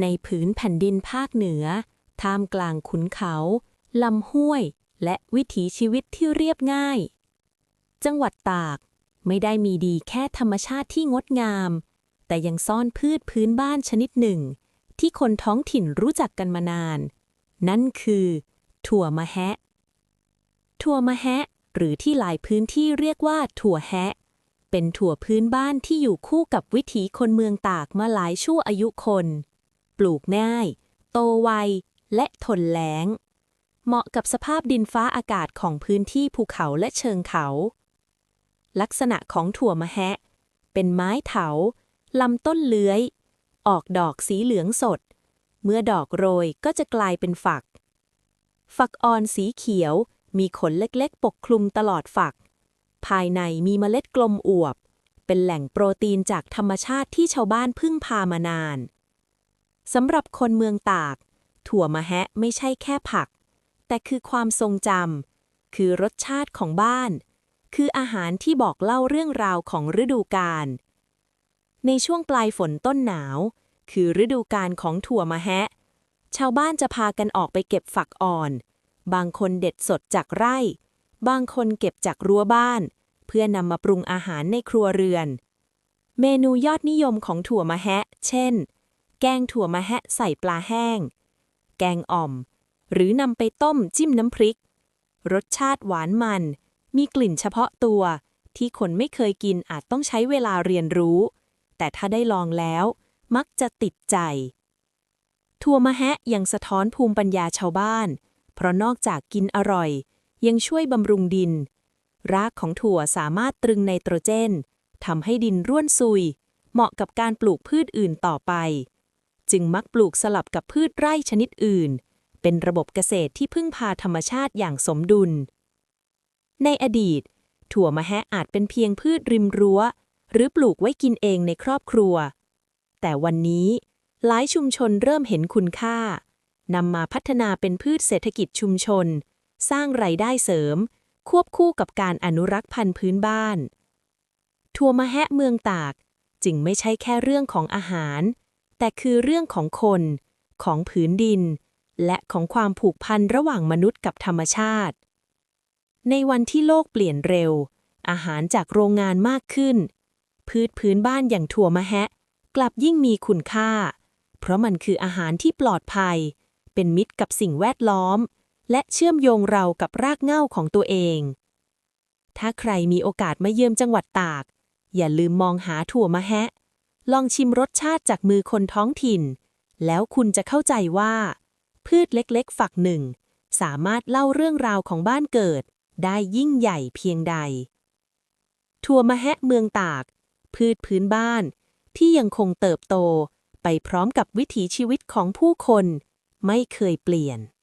ในผืนแผ่นดินภาคเหนือ ท่ามกลางขุนเขา ลำห้วย และวิถีชีวิตที่เรียบง่าย จังหวัดตากไม่ได้มีดีแค่ธรรมชาติที่งดงาม แต่ยังซ่อนพืชพื้นบ้านชนิดหนึ่ง ที่คนท้องถิ่นรู้จักกันมานาน นั่นคือ ถั่วมะแฮะ ถั่วมะแฮะ หรือที่หลายพื้นที่เรียกว่าถั่วแฮะ เป็นถั่วพื้นบ้านที่อยู่คู่กับวิถีคนเมืองตากมาหลายชั่วอายุคน ปลูกง่าย โตไว และทนแล้ง เหมาะกับสภาพดินฟ้าอากาศของพื้นที่ภูเขาและเชิงเขา ลักษณะของถั่วมะแฮะ เป็นไม้เถาลำต้นเลื้อย ออกดอกสีเหลืองสด เมื่อดอกโรยก็จะกลายเป็นฝัก ฝักอ่อนสีเขียวมีขนเล็กๆ ปกคลุมตลอดฝัก ภายในมีเมล็ดกลมอวบ เป็นแหล่งโปรตีนจากธรรมชาติที่ชาวบ้านพึ่งพามานาน สำหรับคนเมืองตาก ถั่วมะแฮะไม่ใช่แค่ผัก แต่คือความทรงจำคือรสชาติของบ้าน คืออาหารที่บอกเล่าเรื่องราวของฤดูกาลในช่วงปลายฝนต้นหนาว คือฤดูกาลของถั่วมะแฮะ ชาวบ้านจะพากันออกไปเก็บฝักอ่อน บางคนเด็ดสดจากไร่ บางคนเก็บจากรั้วบ้าน เพื่อนำมาปรุงอาหารในครัวเรือน เมนูยอดนิยมของถั่วมะแฮะ เช่น แกงถั่วมะแฮะใส่ปลาแห้ง แกงอ่อม หรือนำไปต้มจิ้มน้ำพริก รสชาติหวานมัน มีกลิ่นเฉพาะตัว ที่คนไม่เคยกินอาจต้องใช้เวลาเรียนรู้ แต่ถ้าได้ลองแล้ว มักจะติดใจ ถั่วมะแฮะยังสะท้อนภูมิปัญญาชาวบ้าน เพราะนอกจากกินอร่อย ยังช่วยบำรุงดิน รากของถั่วสามารถตรึงไนโตรเจนทำให้ดินร่วนซุย เหมาะกับการปลูกพืชอื่นต่อไป จึงมักปลูกสลับกับพืชไร่ชนิดอื่น เป็นระบบเกษตรที่พึ่งพาธรรมชาติอย่างสมดุล ในอดีต ถั่วมะแฮะอาจเป็นเพียงพืชริมรั้ว หรือปลูกไว้กินเองในครอบครัว แต่วันนี้หลายชุมชนเริ่มเห็นคุณค่านำมาพัฒนาเป็นพืชเศรษฐกิจชุมชน สร้างไรายได้เสริม ควบคู่กับการอนุรักษ์พันธุ์พื้นบ้านถั่วมะแฮะเมืองตากจึงไม่ใช่แค่เรื่องของอาหาร แต่คือเรื่องของคน ของผืนดิน และของความผูกพันระหว่างมนุษย์กับธรรมชาติ ในวันที่โลกเปลี่ยนเร็ว อาหารจากโรงงานมากขึ้น พืชพื้นบ้านอย่างถั่วมะแฮะ กลับยิ่งมีคุณค่า เพราะมันคืออาหารที่ปลอดภัย เป็นมิตรกับสิ่งแวดล้อม และเชื่อมโยงเรากับรากเหง้าของตัวเอง ถ้าใครมีโอกาสมาเยือมจังหวัดตาก อย่าลืมมองหาถั่วมะแฮะ ลองชิมรสชาติจากมือคนท้องถิ่น แล้วคุณจะเข้าใจว่า พืชเล็กๆ ฝักหนึ่ง สามารถเล่าเรื่องราวของบ้านเกิด ได้ยิ่งใหญ่เพียงใดถั่วมะแฮะเมืองตาก พืชพื้นบ้าน ที่ยังคงเติบโต ไปพร้อมกับวิถีชีวิตของผู้คน ไม่เคยเปลี่ยน